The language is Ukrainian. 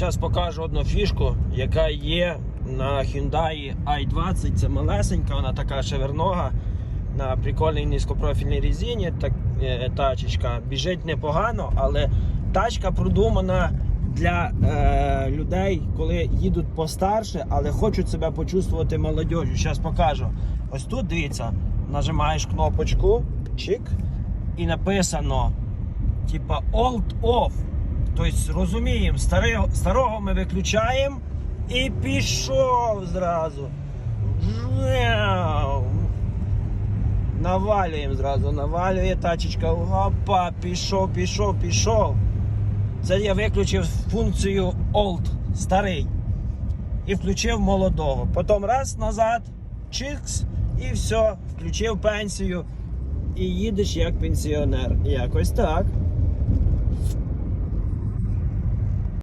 Зараз покажу одну фішку, яка є на Hyundai i20. Це малесенька, вона така шевернога на прикольній низькопрофільній резині. Так, е, тачечка. Біжить непогано, але тачка продумана для е, людей, коли їдуть постарше, але хочуть себе почувствувати молодежю. Зараз покажу. Ось тут дивіться, нажимаєш кнопочку, чик, і написано типа old off. Тобто розуміємо, старого, старого ми виключаємо і пішов зразу. Навалюємо зразу, навалює тачечка. Опа, пішов, пішов, пішов. Це я виключив функцію old, старий. І включив молодого. Потім раз назад, чикс, і все, включив пенсію. І їдеш як пенсіонер. Якось так.